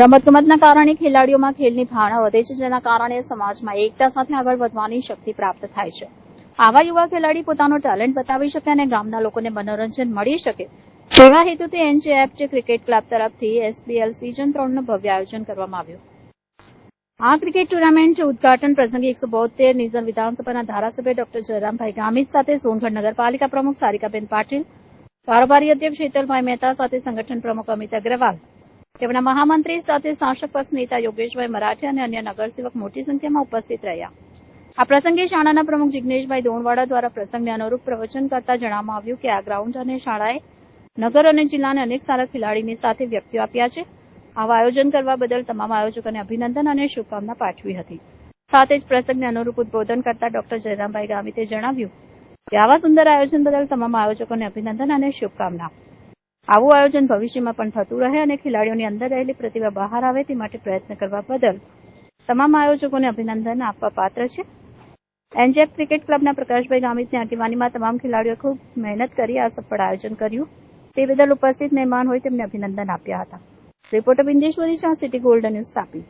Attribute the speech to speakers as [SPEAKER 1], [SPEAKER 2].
[SPEAKER 1] રમતગમતના કારણે ખેલાડીઓમાં ખેલની ભાવના વધે છે, જેના કારણે સમાજમાં એકતા સાથે આગળ વધવાની શક્તિ પ્રાપ્ત થાય છે. આવા યુવા ખેલાડી પોતાનો ટેલેન્ટ બતાવી શકે અને ગામના લોકોને મનોરંજન મળી શકે. તેવા હેતુથી એનજેએફટી ક્રિકેટ ક્લબ તરફથી એસબીએલ સિઝન ત્રણનું ભવ્ય આયોજન કરવામાં આવ્યું. આ ક્રિકેટ ટુર્નામેન્ટ ઉદઘાટન પ્રસંગે એકસો બોતેર નિઝર વિધાનસભાના ધારાસભ્ય ડોક્ટર જયરામભાઈ ગામિત સાથે સોનગઢ નગરપાલિકા પ્રમુખ સારિકાબેન પાટીલ, કારોબારી અધ્યક્ષ હેતલભાઈ મહેતા સાથે સંગઠન પ્રમુખ અમિત અગ્રવાલ તેમના મહામંત્રી સાથે શાસક પક્ષ નેતા યોગેશભાઈ મરાઠે અને અન્ય નગરસેવક મોટી સંખ્યામાં ઉપસ્થિત રહ્યા. આ પ્રસંગે શાળાના પ્રમુખ જિજ્ઞેશભાઈ દોણવાડા દ્વારા પ્રસંગને અનુરૂપ પ્રવચન કરતા જણાવવામાં આવ્યું કે આ ગ્રાઉન્ડ અને શાળાએ નગર અને જિલ્લાને અનેક સારા ખેલાડીની સાથે વ્યક્તિઓ આપ્યા છે. આવા આયોજન કરવા બદલ તમામ આયોજકોને અભિનંદન અને શુભકામના પાઠવી હતી. સાથે જ પ્રસંગને અનુરૂપ ઉદબોધન કરતા ડોક્ટર જયરામભાઈ ગામિતે જણાવ્યું કે આવા સુંદર આયોજન બદલ તમામ આયોજકોને અભિનંદન અને શુભકામના. આવું આયોજન ભવિષ્યમાં પણ થતું રહે અને ખેલાડીઓની અંદર રહેલી પ્રતિભા બહાર આવે તે માટે પ્રયત્ન કરવા બદલ તમામ આયોજકોને અભિનંદન આપવા પાત્ર છે. એનજેપ ક્રિકેટ ક્લબના પ્રકાશભાઈ ગામિતની આગેવાનીમાં તમામ ખેલાડીઓએ ખૂબ મહેનત કરી આ સફળ આયોજન કર્યું. તે બદલ ઉપસ્થિત મહેમાન હોય તેમને અભિનંદન આપ્યા હતા. Reporter Bindeshwari Shah, City Golden News Tapi.